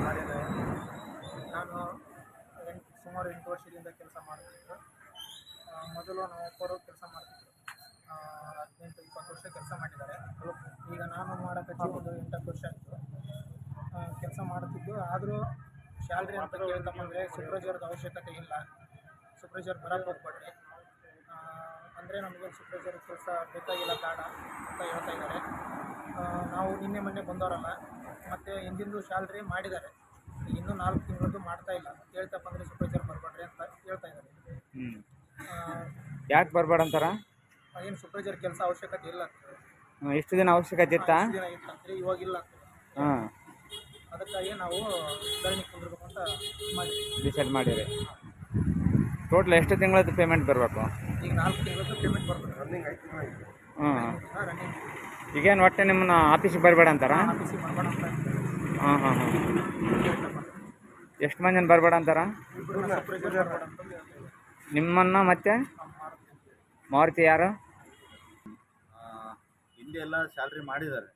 ಮಾಡಿದ್ದಾರೆ ನಾನು ಎಂಟು ಸುಮಾರು ಎಂಟು ವರ್ಷದಿಂದ ಕೆಲಸ ಮಾಡ್ತಿದ್ದೆ ಮೊದಲು ನಾವು ಒಬ್ಬರು ಕೆಲಸ ಮಾಡ್ತಿದ್ದರು ಹದಿನೆಂಟು ಇಪ್ಪತ್ತು ವರ್ಷ ಕೆಲಸ ಮಾಡಿದ್ದಾರೆ ಈಗ ನಾನು ಮಾಡೋಕ್ಕೆ ಒಂದು ಎಂಟತ್ತು ವರ್ಷ ಆಯಿತು ಕೆಲಸ ಮಾಡ್ತಿದ್ದು ಆದರೂ ಸ್ಯಾಲ್ರಿ ಅಂತ ಕೇಳ್ತಾ ಬಂದರೆ ಸೂಪರ್ವೈಸರ್ದ ಅವಶ್ಯಕತೆ ಇಲ್ಲ ಸೂಪ್ರೈಸರ್ ಬರೋಕ್ಕೆ ಹೋಗ್ಬೇಡ್ರಿ ಅಂದರೆ ನಮಗೆ ಸೂಪ್ರೈಸರ್ ಕೆಲಸ ಬೇಕಾಗಿಲ್ಲ ಬೇಡ ಅಂತ ಹೇಳ್ತಾ ಇದ್ದಾರೆ ನಾವು ನಿನ್ನೆ ಮೊನ್ನೆ ಬಂದವರಲ್ಲ ಮತ್ತು ಹಿಂದಿಂದು ಸ್ಯಾಲ್ರಿ ಮಾಡಿದ್ದಾರೆ. ಇನ್ನೂ ನಾಲ್ಕು ತಿಂಗಳದ್ದು ಮಾಡ್ತಾ ಇಲ್ಲ. ಹೇಳ್ತಪ್ಪ ಅಂದರೆ ಸೂಪರ್ವೈಸರ್ ಬರಬೇಡ್ರಿ ಅಂತ ಹೇಳ್ತಾ ಇದ್ದಾರೆ. ಹ್ಞೂ ಯಾಕೆ ಬರಬೇಡ ಅಂತಾರ? ಏನು ಸೂಪರ್ವೈಸರ್ ಕೆಲಸ ಅವಶ್ಯಕತೆ ಇಲ್ಲ ಎಷ್ಟು ದಿನ ಅವಶ್ಯಕತೆ ಇತ್ತಾ? ದಿನ ಇತ್ತಂದ್ರೆ ಇವಾಗಿಲ್ಲ ಅಂತ. ಹಾಂ. ಅದಕ್ಕಾಗಿ ನಾವು ಧರಣಿ ಕುಂದಿರ್ಬೇಕು ಅಂತ ಮಾಡಿ ಡಿಸೈಡ್ ಮಾಡಿರಿ. ಟೋಟಲ್ ಎಷ್ಟು ತಿಂಗಳದ್ದು ಪೇಮೆಂಟ್ ಬರಬೇಕು? ಈಗ ನಾಲ್ಕು ತಿಂಗಳದ್ದು ಪೇಮೆಂಟ್ ಬರ್ಬೇಕು. ರನ್ನಿಂಗ್ ಐದು ತಿಂಗಳು ಹ್ಞೂ ರನ್ನಿಂಗ್ ಈಗೇನು ಒಟ್ಟೆ ನಿಮ್ಮನ್ನ ಆಫೀಸಿಗೆ ಬರಬೇಡ ಅಂತಾರ? ಆಫೀಸಿಗೆ ಬರಬೇಡ ಅಂತ ಹಾಂ ಹಾಂ ಹಾಂ. ಎಷ್ಟು ಮಂದಿನ ಬರಬೇಡ ಅಂತಾರ. ನಿಮ್ಮನ್ನ ಮತ್ತೆ? ಮಾರುತಿ ಯಾರು? ಹಿಂದೆ ಎಲ್ಲ ಸ್ಯಾಲ್ರಿ ಮಾಡಿದ್ದಾರೆ.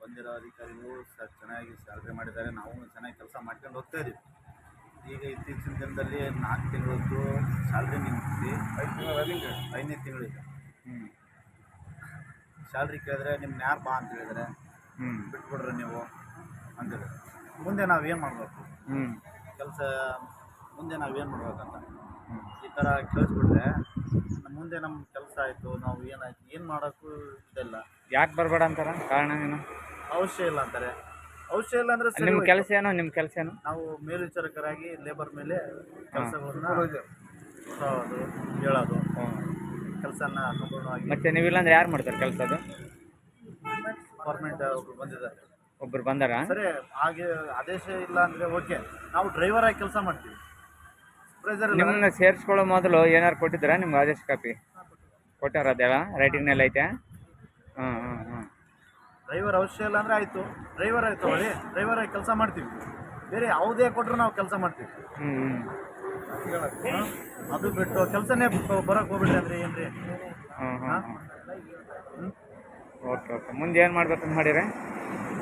ಬಂದಿರೋ ಅಧಿಕಾರಿಗಳು ಸ ಚೆನ್ನಾಗಿ ಸ್ಯಾಲ್ರಿ ಮಾಡಿದ್ದಾರೆ. ನಾವು ಚೆನ್ನಾಗಿ ಕೆಲಸ ಮಾಡ್ಕೊಂಡು ಹೋಗ್ತಾ ಇದೀವಿ. ಈಗ ಇತ್ತೀಚಿನ ದಿನದಲ್ಲಿ ನಾಲ್ಕು ತಿಂಗಳದ್ದು ಸ್ಯಾಲ್ರಿ ನಿಂತಿಸಿ ಐದು ತಿಂಗಳು ಐದನೇ ತಿಂಗಳಿದೆ. ಹ್ಞೂ ಸ್ಯಾಲ್ರಿ ಕೇಳಿದ್ರೆ ನಿಮ್ನ ಯಾರು ಬಾ ಅಂತ ಹೇಳಿದ್ರೆ ಹ್ಞೂ ಬಿಟ್ಬಿಡ್ರಿ ನೀವು ಅಂತೇಳಿ ಮುಂದೆ ನಾವೇನು ಮಾಡಬೇಕು? ಹ್ಞೂ ಕೆಲಸ ಮುಂದೆ ನಾವೇನು ಮಾಡಬೇಕಂತ? ಈ ಥರ ಕೇಳಿಸ್ಬಿಟ್ರೆ ಮುಂದೆ ನಮ್ಮ ಕೆಲಸ ಆಯಿತು ನಾವು ಏನಾಯ್ತು ಏನು ಮಾಡೋಕ್ಕೂ ಇದೆಲ್ಲ. ಯಾಕೆ ಬರಬೇಡ ಅಂತಾರ? ಕಾರಣ ಏನು? ಅವಶ್ಯ ಇಲ್ಲ ಅಂತಾರೆ. ಅವಶ್ಯ ಇಲ್ಲ ಅಂದರೆ ನಿಮ್ಮ ಕೆಲಸ ಏನು? ನಿಮ್ಮ ಕೆಲಸ ಏನು? ನಾವು ಮೇಲ್ವಿಚಾರಕರಾಗಿ ಲೇಬರ್ ಮೇಲೆ ಕೆಲಸಗಳನ್ನ ಹೇಳೋದು. ಕೆಲಸನ ಸಂಪೂರ್ಣವಾಗಿ ಮತ್ತೆ ನೀವಿಲ್ಲ ಅಂದ್ರೆ ಯಾರು ಮಾಡ್ತಾರೆ ಕೆಲಸ ಅದು ಪರ್ಮನೆಂಟ್ ಒಬ್ರು ಬಂದಿದ್ದಾರೆ. ಒಬ್ರು ಬಂದಾರ? ಸರಿ ಹಾಗೆ ಆದೇಶ ಇಲ್ಲ ಅಂದರೆ ಓಕೆ. ನಾವು ಡ್ರೈವರ್ ಆಗಿ ಕೆಲಸ ಮಾಡ್ತೀವಿ. ಪ್ರೆಸರ್ ಇಲ್ಲ ನಿಮ್ಮನ್ನ ಸೇರಿಸ್ಕೊಳ್ಳೋ ಮೊದಲು ಏನಾರು ಕೊಟ್ಟಿದ್ದೀರಾ ನಿಮ್ಗೆ ಆದೇಶ ಕಾಪಿ? ಕೊಟ್ಟಾರ ಅದೆಲ್ಲ ರೈಟಿಂಗ್ನಲ್ಲಿ ಐತೆ? ಹಾಂ ಹಾಂ ಹಾಂ ಡ್ರೈವರ್ ಅವಶ್ಯ ಇಲ್ಲ ಅಂದರೆ ಆಯಿತು. ಡ್ರೈವರ್ ಆಯ್ತು ಹೊಳಿ ಡ್ರೈವರ್ ಆಗಿ ಕೆಲಸ ಮಾಡ್ತೀವಿ. ಬೇರೆ ಯಾವುದೇ ಕೊಟ್ಟರು ನಾವು ಕೆಲಸ ಮಾಡ್ತೀವಿ. ಹ್ಞೂ ಹ್ಞೂ? ಅದು ಬಿಟ್ಟು ಕೆಲಸನೇ ಬರಕ್ಕೆ ಹೋಗ್ಬಿಟ್ರಿ ಏನ್ರಿ? ಏನು ರೀ ಹಾಂ? ಹಾಂ ಹಾಂ ಓಕೆ ಓಕೆ. ಮುಂದೆ ಏನು ಮಾಡ್ಬೇಕಂತ ಮಾಡಿರಿ?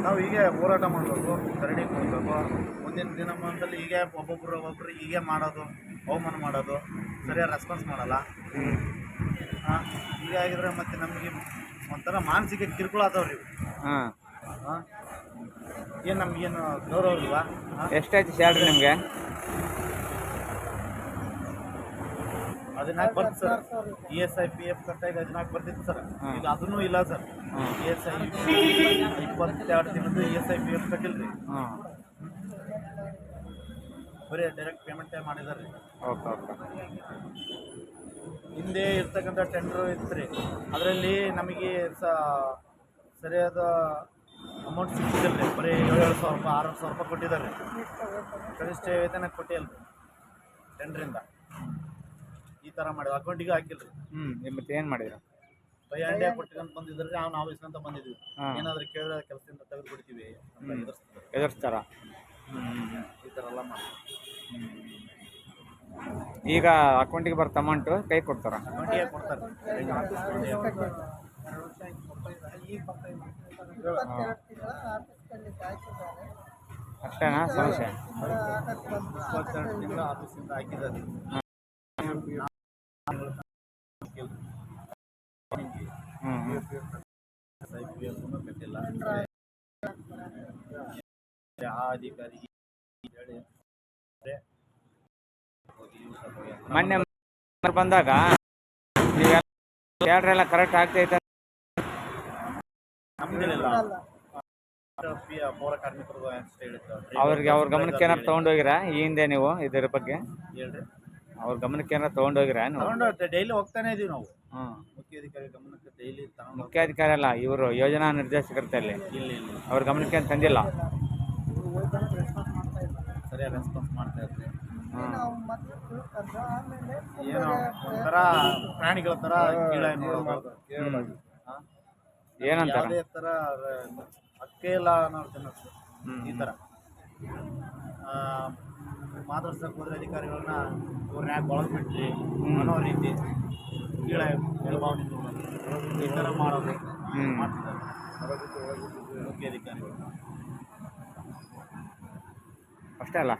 ನಾವು ಹೀಗೆ ಹೋರಾಟ ಮಾಡಬೇಕು ಧರಣಿ ಕೊಡಬೇಕು. ಮುಂದಿನ ದಿನಮಾನದಲ್ಲಿ ಹೀಗೆ ಒಬ್ಬೊಬ್ಬರು ಒಬ್ಬೊಬ್ಬರು ಹೀಗೆ ಮಾಡೋದು ಅವಮಾನ ಮಾಡೋದು ಸರಿಯಾಗಿ ರೆಸ್ಪಾನ್ಸ್ ಮಾಡಲ್ಲ. ಹಾಂ? ಹೀಗೆ ಆಗಿದ್ರೆ ಮತ್ತೆ ನಮಗೆ ಒಂಥರ ಮಾನಸಿಕ ಕಿರುಕುಳ ಆತವ್ರಿ ಇವು. ಹಾಂ. ಹಾಂ? ಏನು ನಮಗೇನು ಗೌರವ ಇಲ್ವಾ? ಎಷ್ಟಾಯ್ತು ಸ್ಯಾಲ್ರಿ ನಿಮಗೆ? ಹದಿನಾಲ್ಕು ಬರ್ತಿತ್ತು sir. E S I P F ಕಟ್ಟಾಗಿ ಹದಿನಾಲ್ಕು ಬರ್ತಿತ್ತು ಸರ್. ಈಗ ಅದನ್ನೂ ಇಲ್ಲ ಸರ್. ಇ ಎಸ್ ಐ ಇಪ್ಪತ್ತೆರಡು ತಿಂಗಳು E S I P F ಕಟ್ಟಿಲ್ಲ ರೀ ಬರೀ ಡೈರೆಕ್ಟ್ ಪೇಮೆಂಟೇ ಮಾಡಿದ್ದಾರೆ ರೀ ಓಕೆ ಓಕೆ ಹಿಂದೆ ಇರ್ತಕ್ಕಂಥ ಟೆಂಡ್ರು ಇತ್ತು ರೀ ಅದರಲ್ಲಿ ನಮಗೆ ಸ ಸರಿಯಾದ ಅಮೌಂಟ್ ಸಿಗ್ತಿಲ್ಲ ರೀ ಬರೀ ಏಳು ಏಳು ಸಾವಿರ ರೂಪಾಯಿ ಆರು ಸಾವಿರ ರೂಪಾಯಿ ಕೊಟ್ಟಿದ್ದಾರೆ ಕನಿಷ್ಠ ವೇತನ ಕೊಟ್ಟಿಲ್ಲ ರೀ ಟೆಂಡ್ರಿಂದ ಈ ತರ ಮಾಡಿದ ಅಕೌಂಟಿಗೆ ಹಾಕಿಲ್ರಿ. ಹ್ಮ್ ಮತ್ತೆ ಏನು ಮಾಡಿದ್ರು? ಬೈ ಹ್ಯಾಂಡೇ ಕೊಟ್ಟಿರಂತ ಬಂದಿದ್ರೆ ರೀ ನಾವು ಇಸ್ಕೊಂತ ಬಂದಿದ್ವಿ. ಹಾಂ. ಏನಾದರೂ ಕೇಳಿದ್ರೆ ಕೆಲಸದಿಂದ ತೆಗೆದು ಕೊಡ್ತೀವಿ ಅಂತ ಎದುರಿಸ್ತಾರೆ. ಎದುರಿಸ್ತಾರ? ಈ ತರ ಎಲ್ಲ ಮಾಡಿ ಈಗ ಅಕೌಂಟಿಗೆ ಬರ್ತ ಅಮೌಂಟು ಕೈ ಕೊಡ್ತಾರ? ಅಕೌಂಟಿಗೆ ಕೊಡ್ತಾರೆ. ಅಷ್ಟೇನಾ? ಸಮಸ್ಯೆ? ಇಪ್ಪತ್ತೆರಡು ತಿಂಗಳು ಆಫೀಸಿಂದ ಹಾಕಿದ್ದಾರೆ. ಕಟ್ಟಿಲ್ಲ ಆ. ಮೊನ್ನೆ ಬಂದಾಗ ನೀವೆಲ್ಲ ಎಲ್ಲ ಕರೆಕ್ಟ್ ಆಗ್ತೈತೆ ಅವ್ರಿಗೆ ಅವ್ರ ಗಮನಕ್ಕೆ ಏನಾರು ತೊಗೊಂಡೋಗಿರಾ ಈ ಹಿಂದೆ ನೀವು ಇದರ ಬಗ್ಗೆ? ಹೇಳ್ರಿ. ಅವ್ರ ಗಮನಕ್ಕೆ ಏನಾರ ತಗೊಂಡೋಗಿರ ನೀವು ತಗೊಂಡು ಡೈಲಿ ಹೋಗ್ತಾನೆ ಇದೀವಿ ನಾವು. ಹ್ಞೂ ಮುಖ್ಯಾಧಿಕಾರಿ ಗಮನಕ್ಕೆ ಡೈಲಿ ತಗೊಂಡು ಮುಖ್ಯಾಧಿಕಾರಿ ಅಲ್ಲ ಇವರು ಯೋಜನಾ ನಿರ್ದೇಶಕರ್ತ ಇಲ್ಲಿ ಇಲ್ಲಿ ಅವ್ರ ಗಮನಕ್ಕೆ ಏನು ತಂದಿಲ್ಲ? ಸರಿಯಾಗಿ ರೆಸ್ಪಾನ್ಸ್ ಮಾಡ್ತಾ ಇರ್ತೀವಿ ಏನೋ ಒಂಥರ ಪ್ರಾಣಿಗಳ ಥರ ಕೀಳಾಗಿ ನೋಡೋದು? ಏನಂತಾರ? ಯಾವುದೇ ಥರ ಹಕ್ಕೇ ಇಲ್ಲ ಅನ್ನೋ ಜನ ಈ ಥರ ಮಾತಾಡ್ಸಕ್ಕೆ ಹೋದ್ರೆ ಅಧಿಕಾರಿಗಳನ್ನ ಅವ್ರನ್ನ ಯಾಕೆ ಒಳಗೆ ಬಿಟ್ಲಿ ಅನ್ನೋ ರೀತಿ ಕೀಳ ಕೆಳಭಾವನೆ ನೋಡೋದು ಈ ಥರ ಮಾಡೋದು. ಮಾಡ್ತಿದ್ದಾರೆ. ಮುಖ್ಯ ಅಧಿಕಾರಿಗಳು. ಅಷ್ಟೇ ಅಲ್ಲ.